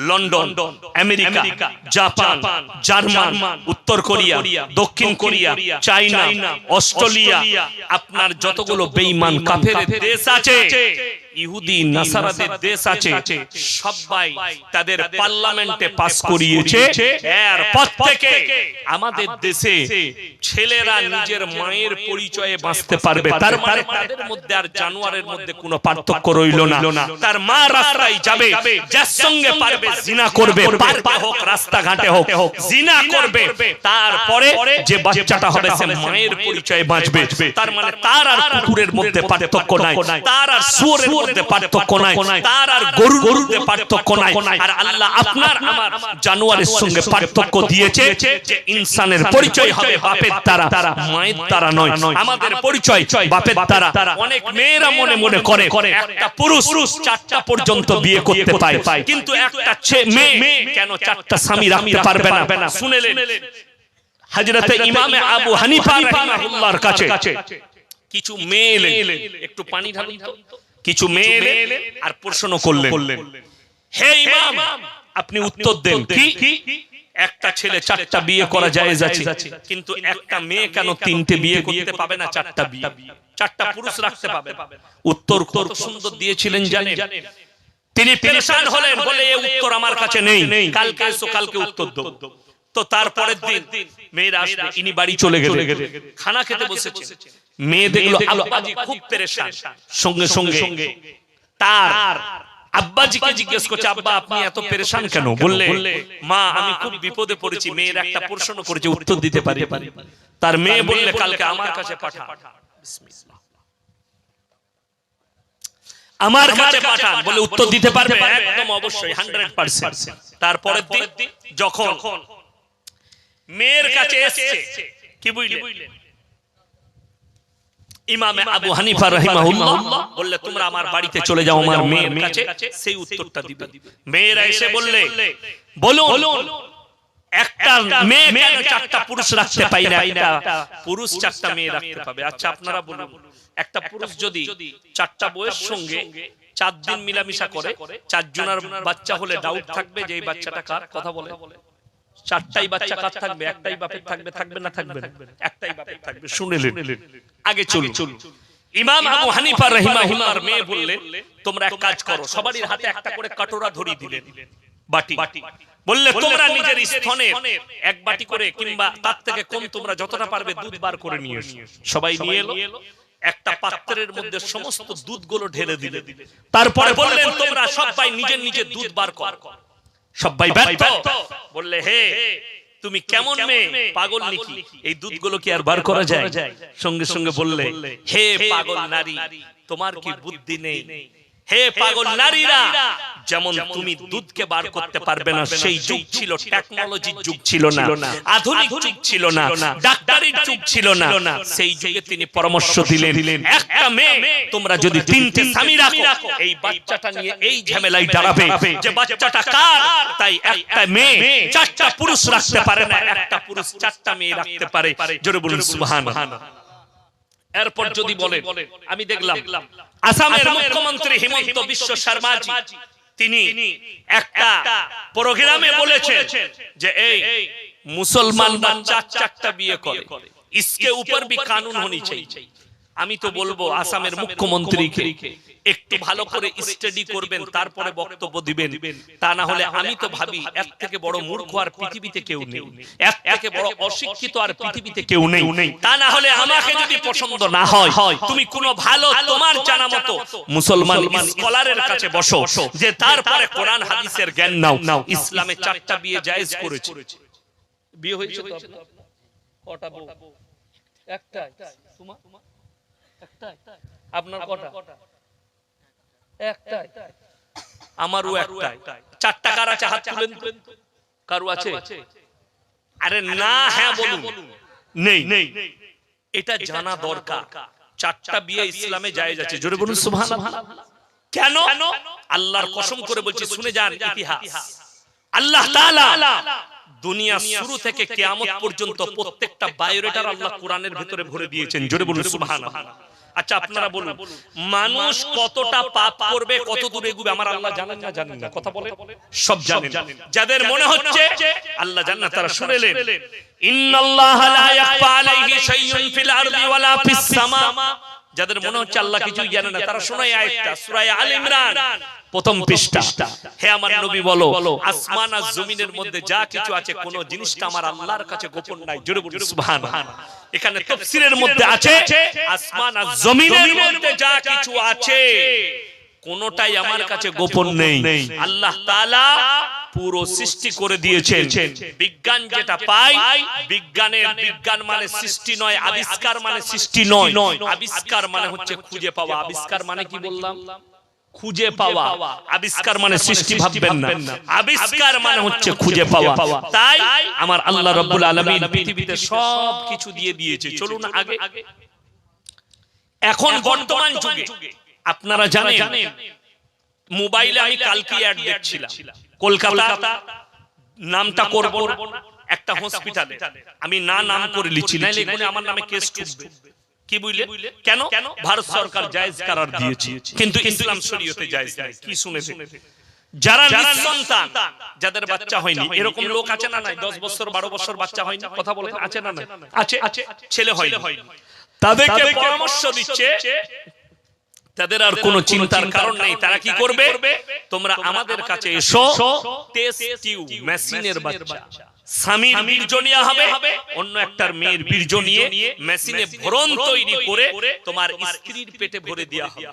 London America Japan German উত্তর Korea দক্ষিণ Korea China Australia আপনার যতগুলো বেঈমান কাফের দেশ আছে ইহুদি নাসারাদের দেশ আছে সবাই তাদের পার্লামেন্টে পাস করিয়েছে। এরপর থেকে আমাদের দেশে ছেলেরা নিজের মায়ের পরিচয়ে বাঁচতে পারবে। তার মানে তাদের মধ্যে আর জানোয়ারের মধ্যে কোনো পার্থক্য রইল না। তার মা রাস্তায় যাবে যার সঙ্গে পারবে জিনা করবে পার্কে হোক রাস্তাঘাটে হোক জিনা করবে। তারপরে যে বাচ্চাটা হবে সে মায়ের পরিচয়ে বাঁচবে। তার মানে তার আর কুকুরের মধ্যে পার্থক্য নাই। তার আর শুয়োরের মধ্যে পার্থক্য নাই। তার আর গরুর মধ্যে পার্থক্য নাই। আর আল্লাহ আপনার আমার জানোয়ারের সঙ্গে পার্থক্য দিয়েছে যে ইনসানের পরিচয় হবে বাপের দ্বারা মায়ের দ্বারা নয় আমাদের পরিচয় বাপের দ্বারা। অনেক মেয়েরা মনে মনে করে একটা পুরুষ চারটা পর্যন্ত বিয়ে করতে পায়। কিন্তু একটা মেয়ে কেন চারটা স্বামী রাখতে পারবে না? শুনেলেন। হযরতে ইমামে আবু হানিফা রাহিমাহুল্লাহর কাছে কিছু। মেয়ে একটু পানি ঢালুন। তো। কিছু মেয়ে এলেন আর প্রশ্ন করলেন। হে ইমাম আপনি উত্তর দেন। কি? একটা ছেলে চারটা বিয়ে করা যায় যাচ্ছে কিন্তু একটা মেয়ে কেন তিনটে বিয়ে করতে পাবে না? চারটা বিয়ে। চারটা পুরুষ রাখতে পাবে। উত্তর কত সুন্দর দিয়েছিলেন জানেন? তিনি পেরেশান হলেন বলে উত্তর আমার কাছে নেই। কালকে এসো কালকে উত্তর দেবো। তো তারপরের দিন মেয়েরা আসবে ইনি বাড়ি চলে গেলে খানা খেতে বসেছে মেয়ে দেখল আব্বাজি খুব পেরেশান। সঙ্গে সঙ্গে তার আব্বাজিকে জিজ্ঞেস করছে আব্বা আপনি এত পেরেশান কেন? বললে মা আমি খুব বিপদে পড়েছি। মেয়ের একটা প্রশ্ন করেছে উত্তর দিতে পারি তার মেয়ে বললে কালকে আমার কাছে পাঠা আমার কাছে পাঠান। বলে উত্তর দিতে পারবে? একদম অবশ্যই হান্ড্রেড পার্সেন্ট তারপরের দিন যখন মেয়ের কাছে এসছে। কি বুঝলেন? ইমামে আবু হানিফা রাহিমাহুল্লাহ বললে তোমরা আমার বাড়িতে চলে যাও আমার মেয়ের কাছে সেই উত্তরটা দিবে। মেয়েরা এসে বললে বলুন একটা মেয়ে কেন চারটা পুরুষ রাখতে পাই না? একটা পুরুষ চারটা মেয়ে রাখতে পাবে। আচ্ছা আপনারা বলুন। একটা পুরুষ যদি চারটা বউয়ের সঙ্গে চার দিন মিলামিশা করে চারজনের বাচ্চা হলে ডাউট থাকবে যে এই বাচ্চাটা কার? কথা বলে। চারটাই বাচ্চা কার থাকবে একটাই বাপের থাকবে থাকবে না থাকবে না? একটাই বাপের থাকবে শুনেলেন আগে চলুন। ইমাম আবু হানিফা রাহিমাহুল্লাহর মেয়ে বললেন তোমরা এক কাজ করো। সবারই হাতে একটা করে কাটোরা ধরিয়ে দিলেন। বাটি। বাটি। বললে তোমরা নিজের স্থনে এক বাটি করে কিংবা তার থেকে কম তোমরা যতটা পারবে দুধ বার করে নিয়ে এসো সবাই নিয়ে এলো। একটা পাত্রের মধ্যে সমস্ত দুধগুলো ঢেলে দিলে তারপরে বললেন তোমরা সবাই নিজের নিজের দুধ বার কর। সবাই ব্যর্থ। বললে হে তুমি কেমন মেয়ে? পাগল নাকি? এই দুধগুলো কি আর বার করা যায়? সঙ্গে সঙ্গে বললে হে পাগল নারী তোমার কি বুদ্ধি নেই? হে পাগল নারীরা যেমন তুমি দুধকে বার করতে পারবে না সেই যুগ ছিল টেকনোলজির যুগ ছিল না আধুনিক যুগ ছিল না ডাক্তারির যুগ ছিল না সেই যুগে তিনি পরামর্শ দিলেন একটা মেয়ে তোমরা যদি তিনটে স্বামী রাখো এই বাচ্চাটা নিয়ে এই ঝামেলায় দাঁড়াবে যে বাচ্চাটা কার? তাই একটা মেয়ে চারটা পুরুষ রাখতে পারে না একটা পুরুষ চারটা মেয়ে রাখতে পারে জোরে বলুন সুবহানাল্লাহ। এরপর যদি বলেন আমি দেখলাম আসামের মুখ্যমন্ত্রী হিমন্ত বিশ্ব শর্মাজি তিনি একটা প্রোগ্রামে বলেছেন যে এই মুসলমান বাচ্চা চারটা বিয়ে করে इसके ऊपर भी कानून होनी चाहिए আমি তো বলব আসামের মুখ্যমন্ত্রীকে একটু ভালো করে স্টাডি করবেন তারপরে বক্তব্য দিবেন। তা না হলে আমি তো ভাবি এর থেকে বড় মূর্খ আর পৃথিবীতে কেউ নেই। এর থেকে বড় অশিক্ষিত আর পৃথিবীতে কেউ নেই। তা না হলে আমাকে যদি পছন্দ না হয় তুমি কোনো ভালো তোমার জানা মতো মুসলমান স্কলারের কাছে বসো যে তারপরে কোরআন হাদিসের জ্ঞান নাও নাও ইসলামে চারটা বিয়ে জায়েজ করেছে। বিয়ে হয়েছে তো আপনার? কটা বউ? একটাই তোমার আপনার কটা? একটাই আমারও একটাই চারটা কার আছে? হাত তুলেন। কারু আছে? আরে না হ্যাঁ বলুন। নেই। এটা জানা দরকার। চারটা বিয়ে ইসলামে জায়েজ আছে। জোরে বলুন সুবহানাল্লাহ। কেন? আল্লাহর কসম করে বলছি শুনে যান ইতিহাস। আল্লাহ তাআলা দুনিয়া শুরু থেকে কিয়ামত পর্যন্ত প্রত্যেকটা বায়োরেটার আল্লাহ কোরআনের ভিতরে ভরে দিয়েছেন। জোরে বলুন সুবহানাল্লাহ। আচ্ছা আপনারা বলুন। মানুষ কতটা পাপ করবে কত দূরে এগুবে আমার আল্লাহ জানেন না জানেন না কথা বলে সব জানেন। যাদের মনে হচ্ছে আল্লাহ জানেন না তারা শুনেলেন ইন্নাল্লাহা লা ইয়াখফা আলাইহি শাইউন ফিল আরদি ওয়ালা ফিস সামা। যাদের মনে হচ্ছে আল্লাহ কিছুই জানে না তারা শোনায় আয়াতটা সূরা আল ইমরান। প্রথম পৃষ্ঠা। হে আমার নবী বলো। আসমান আর জমিনের মধ্যে যা কিছু আছে কোন জিনিসটা আমার আল্লাহর কাছে গোপন নাই। জোরে বলুন সুবহানাল্লাহ। এখানে তাফসীরের মধ্যে আছে আসমান আর জমিনের মধ্যে যা কিছু আছে। কোনটাই আমার কাছে গোপন নেই। আল্লাহ তাআলা পুরো সৃষ্টি করে দিয়েছেন। বিজ্ঞান যেটা পাই বিজ্ঞানের বিজ্ঞান মানে সৃষ্টি নয় আবিষ্কার মানে সৃষ্টি নয়। আবিষ্কার মানে হচ্ছে খুঁজে পাওয়া। আবিষ্কার মানে কি বললাম? খুঁজে পাওয়া। আবিষ্কার মানে সৃষ্টি ভাববেন না। আবিষ্কার মানে হচ্ছে খুঁজে পাওয়া। তাই আমার আল্লাহ রাব্বুল আলামিন পৃথিবীতে সব কিছু দিয়ে দিয়েছে। চলুন আগে। এখন বর্তমান যুগে। আপনারা জানেন মোবাইলে আমি কালকে অ্যাড দেখছিলাম। কলকাতা নামটা করব একটা হসপিটালে আমি না নাম করে লিখছি নাইলে আমার নামে কেস ঠুকবে কি বুঝলে কেন? ভারত সরকার জায়েজ করার দিয়েছে। কিন্তু ইসলাম শরীয়তে জায়েজ নাই। কি শুনেছে? যারা নিঃসন্তান যাদের বাচ্চা হয়নি। এরকম লোক আছে না নাই? দশ বছর বারো বছর বাচ্চা হয়নি? কথা বলেন আছে না নাই? আছে আছে ছেলে হয়নি। তাদেরকে পরামর্শ দিচ্ছে। তাদের আর কোনো চিন্তার কারণ নেই। তারা কি করবে? তোমরা আমাদের কাছে এসো। টেস্ট টিউব মেশিনের বাচ্চা। স্বামীর বীর্য নেওয়া হবে অন্য একটার মেয়ের বীর্য নিয়ে মেশিনে ভরণ তৈরি করে তোমার স্ত্রীর পেটে ভরে দেওয়া হবে।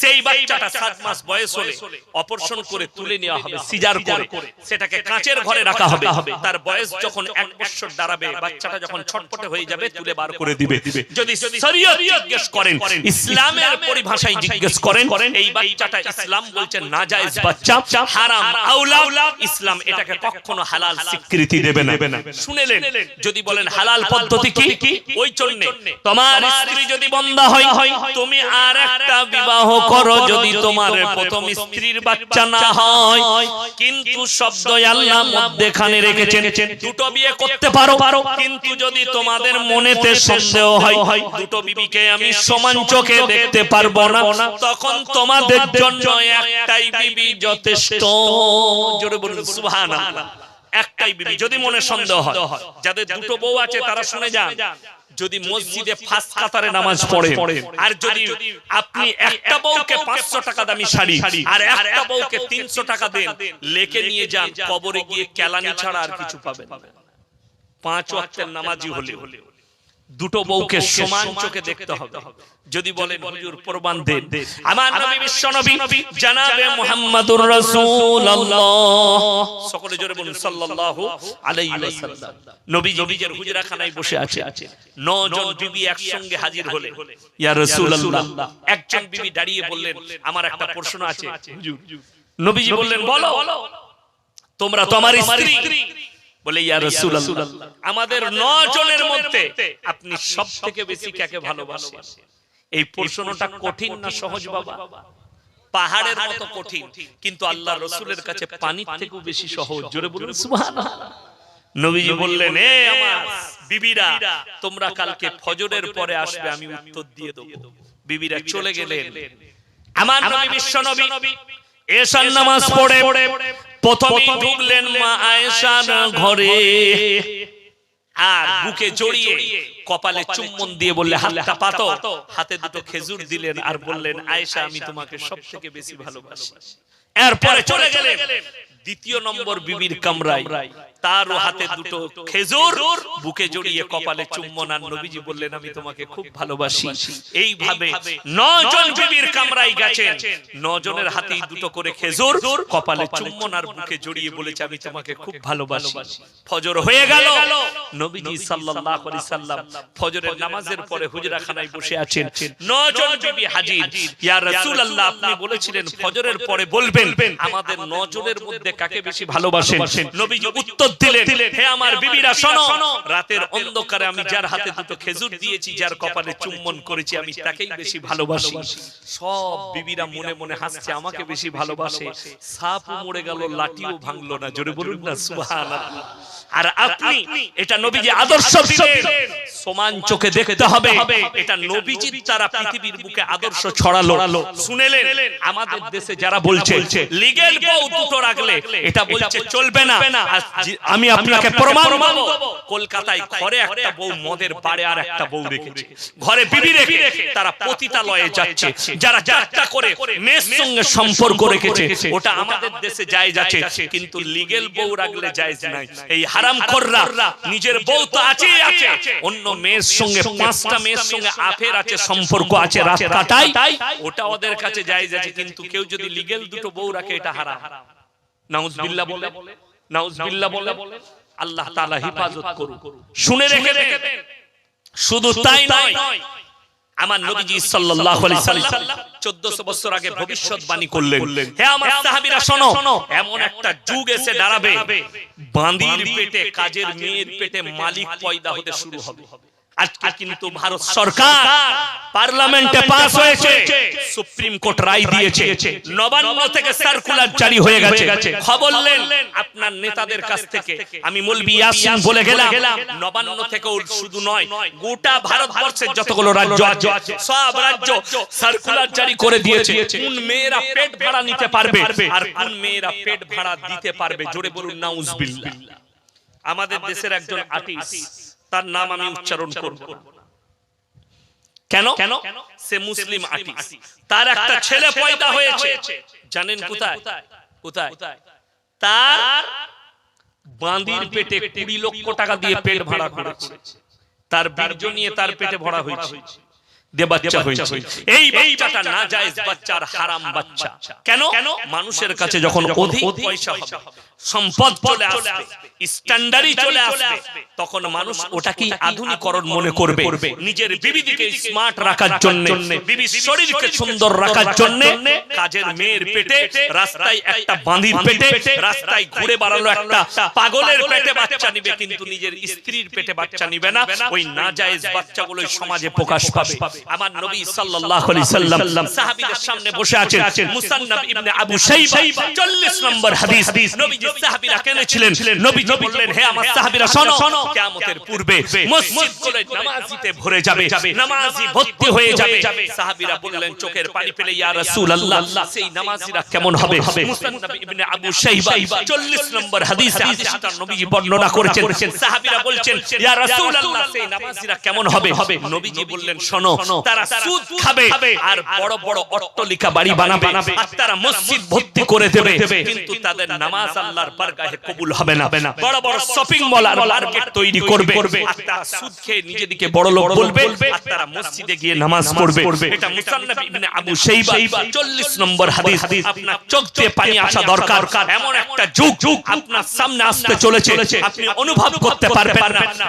সেই বাচ্চাটা সাত মাস বয়স হলে অপারেশন করে তুলে নেওয়া হবে সিজার করে। সেটাকে কাঁচের ঘরে রাখা হবে। তার বয়স যখন এক বছর দাঁড়াবে বাচ্চাটা যখন ছটপটে হয়ে যাবে তুলে বার করে দিবে। যদি শরীয়ত জিজ্ঞেস করেন ইসলামের পরিভাষায় জিজ্ঞেস করেন এই বাচ্চাটা ইসলাম বলছে নাজায়েজ বাচ্চা হারাম আউলা ইসলাম এটাকে কখনো হালাল স্বীকৃতি দেবে না। শুনেলেন যদি বলেন হালাল পদ্ধতি কি? ওই জন্য। তোমার স্ত্রী যদি বন্ধা হয় তুমি আর একটা বিবাহ করো যদি তোমার প্রথম স্ত্রীর বাচ্চা না হয় কিন্তু শব্দ আল্লাহ মধ্যখানে রেখেছেন। দুটো বিয়ে করতে পারো কিন্তু যদি তোমাদের মনেতে সন্দেহ হয় দুটো বিবিকে আমি সমান চোখে দেখতে পারব না। তখন তোমাদের জন্য একটাই বিবি যথেষ্ট। জোরে বলুন সুবহানাল্লাহ। একটাই বিবি যদি মনে সন্দেহ হয় যাদের দুটো বউ আছে তারা শুনে যান। যদি মসজিদে ফার্স্ট কাতারে নামাজ পড়ে আর যদি আপনি একটা বউকে পাঁচশো টাকা দামি শাড়ি আর একটা বউকে তিনশো টাকা দেন লেকে নিয়ে যান কবরে গিয়ে কেলানি ছাড়া আর কিছু পাবেন। না। পাঁচ ওয়াক্তের নামাজি হলে। দুটো বউকে সমান চোখে দেখতে হবে। যদি বলেন হুজুর প্রমাণ দেন। আমার নবী বিশ্ব নবী জানাবে মুহাম্মাদুর রাসূলুল্লাহ। সকলে জোরে বলুন সাল্লাল্লাহু আলাইহি ওয়াসাল্লাম। নবী নবীজের হুজরাখানায় বসে আছে নজন বিবি একসঙ্গে হাজির হলে ইয়া রাসূলুল্লাহ। একজন বিবি দাঁড়িয়ে বললেন আমার একটা প্রশ্ন আছে। হুজুর নবীজি বললেন বলো। তোমরা তো আমার স্ত্রী। বলে ইয়া রাসূলুল্লাহ। আমাদের নজনের মধ্যে আপনি সব থেকে বেশি কাকে ভালোবাসেন? এই প্রশ্নটা কঠিন না সহজ বাবা? পাহাড়ের মতো কঠিন কিন্তু আল্লাহ রসুলের কাছে পানির থেকেও বেশি সহজ। জোরে বলুন সুবহানাল্লাহ। নবীজি বললেন এ আমার বিবিরা তোমরা কালকে ফজরের পরে আসবে আমি উত্তর দিয়ে দেব। বিবিরা চলে গেলেন। আমার নবী বিশ্ব নবী। এশার নামাজ পড়ে। প্রথমেই ঢুকলেন মা আয়েশার ঘরে। আর বুকে জড়িয়ে কপালে চুম্বন দিয়ে বললে হাতটা পাতো। হাতে দুটো খেজুর দিলেন আর বললেন আয়েশা আমি তোমাকে সব থেকে বেশি ভালোবাসি। এরপরে চলে গেলেন দ্বিতীয় নম্বর বিবির কামরায়। তারও হাতে দুটো খেজুর বুকে জড়িয়ে কপালে চুম্বন আর নবীজি বললেন আমি তোমাকে খুব ভালোবাসি। এইভাবে নজন বিবির কামরায় গেছেন। নজনের হাতেই দুটো করে খেজুর কপালে চুম্বন আর বুকে জড়িয়ে বলেছে আমি তোমাকে খুব ভালোবাসি। ফজর হয়ে গেল। নবীজি সাল্লাল্লাহু আলাইহি সাল্লাম ফজরের নামাজের পরে হুজরাখানায় বসে আছেন। নজন বিবি হাজির। ইয়া রাসূলুল্লাহ আপনি বলেছিলেন ফজরের পরে বলবেন। আমাদের নজনের মধ্যে কাকে বেশি ভালোবাসেন নবীজি উত্তর দিলেন। হে আমার বিবিরা শোনো। রাতের অন্ধকারে আমি যার হাতে দুটো খেজুর দিয়েছি যার কপালে চুম্বন করেছি আমি তাকেই বেশি ভালোবাসি। সব বিবিরা মনে মনে হাসছে আমাকে বেশি ভালোবাসে। সাপ মরে গেল লাঠিও ভাঙলো না জোরে বলুন না সুবহানাল্লাহ। আর আপনি এটা নবীজি আদর্শ দিলেন সমান চোখে দেখতে হবে। এটা নবীজির তারা পৃথিবীর বুকে আদর্শ ছড়ালো। শুনেলেন আমাদের দেশে যারা বলছে লিগেল বউ দুটো রাখলে এটা বলছে চলবে না। আমি আপনাকে প্রমাণ দেবো। কলকাতায় ঘরে একটা বউ মদের পাড়ে আর একটা বউ রেখেছে ঘরে বিবি রেখে তারা পতিতালয়ে যাচ্ছে। যারা যাত্রা করে মেয়ের সঙ্গে সম্পর্ক রেখেছে। ওটা আমাদের দেশে যায় যাচ্ছে কিন্তু লিগেল বউ রাখলে জায়েজ নাই এই হারাম কররা নিজের বউ তো আছে আছে অন্য মেয়ের সঙ্গে পাঁচটা মেয়ের সঙ্গে আফের আছে সম্পর্ক আছে রাত কাটাই ওটা ওদের কাছে জায়েজ আছে কিন্তু কেউ যদি লিগেল দুটো বউ রাখে এটা হারা নাউজবিল্লাহ বলে নাউজবিল্লাহ বলে আল্লাহ তাআলা হেফাজত করুন শুনে রেখে শুধু তাই নয় আমার নবীজি সাল্লাল্লাহু আলাইহি সাল্লাম 1400 বছর আগে ভবিষ্যৎবাণী করলেন। হে আমার সাহাবীরা শোনো এমন একটা যুগ এসে দাঁড়াবে। বাঁদির পেটে কাজের মেয়ের পেটে মালিক পয়দা হতে শুরু হবে। আজকে কিন্তু ভারত সরকার পার্লামেন্টে পাস হয়েছে সুপ্রিম কোর্ট রায় দিয়েছে। নবান্ন থেকে সার্কুলার জারি হয়ে গেছে। খবর নেন আপনার নেতাদের কাছ থেকে। আমি মলবি ইয়াসিন বলে গেলাম। নবান্ন থেকেও শুধু নয় গোটা ভারতবর্ষের যতগুলো রাজ্য আছে সব রাজ্য সার্কুলার জারি করে দিয়েছে। কোন মেয়েরা পেট ভাড়া নিতে পারবে? আর কোন মেয়েরা পেট ভাড়া দিতে পারবে? জোরে বলুন নাউজবিল্লাহ আমাদের দেশের একজন আর্টিস্ট তার নাম আমি উচ্চারণ করব কেন? কেন? সে মুসলিম আর্টিস্ট তার একটা ছেলে পয়দা হয়েছে। জানেন কোথায়? কোথায়? তার বাঁদির পেটে কুড়ি লক্ষ টাকা দিয়ে পেট ভাড়া করেছে। তার বীর্য নিয়ে তার পেটে ভরা হয়েছে। দিয়ে বাচ্চা হয়েছে। এই বাচ্চাটা না জায়েজ বাচ্চার হারাম বাচ্চা। কেন? মানুষের কাছে যখন অধিক পয়সা হবে সম্পদ চলে আসবে স্ট্যান্ডার্ডই চলে আসবে তখন মানুষ ওটাকেই আধুনিকরণ মনে করবে? নিজের বিবিদিকে স্মার্ট রাখার জন্য বিবির শরীরকে সুন্দর রাখার জন্য কাজের মেয়ের পেটে রাস্তায় একটা বাঁধির পেটে রাস্তায় ঘুরে বেড়ালো একটা পাগলের পেটে বাচ্চা নিবে কিন্তু নিজের স্ত্রীর পেটে বাচ্চা নিবে না ওই নাজায়েজ বাচ্চাগুলো সমাজে প্রকাশ পাবে আমার নবী সাল্লাল্লাহু আলাইহি সাল্লাম সাহাবীদের সামনে বসে আছেন মুসান্নাব ইবনে আবু শাইবা 40 নম্বর হাদিস। নবীজি সাহাবীরা কেনেছিলেন নবীজি বললেন হে আমার সাহাবীরা শোনো কিয়ামতের পূর্বে মসজিদগুলো নামাজিতে ভরে যাবে। নামাজি ভর্তি হয়ে যাবে। সাহাবীরা বললেন চোখের পানি ফেলে ইয়া রাসূলুল্লাহ সেই নামাজিরা কেমন হবে? মুসান্নাব ইবনে আবু শাইবা 40 নম্বর হাদিসে হাদিসটা নবীজি বর্ণনা করেছেন। সাহাবীরা বলছেন ইয়া রাসূলুল্লাহ সেই নামাজিরা কেমন হবে নবীজি বললেন শোনো তারা সুদ খাবে আর বড় বড় অট্টালিকা বাড়ি বানাবে আর তারা মসজিদ ভর্তি করে দেবে। কিন্তু তাদের নামাজ আল্লাহর বারগাহে কবুল হবে না। বড় বড় শপিং মল আর মার্কেট তৈরি করবে। আর তারা সুদ খেয়ে নিজেদিকে বড় লোক বলবে আর তারা মসজিদে গিয়ে নামাজ পড়বে। এটা মুসান্নাফ ইবনে আবু শাইবা 40 নম্বর হাদিস। আপনার চোখ দিয়ে পানি আসা দরকার। এমন একটা যুগ। আপনার সামনে আসতে চলেছে। আপনি অনুভব করতে পারবেন না।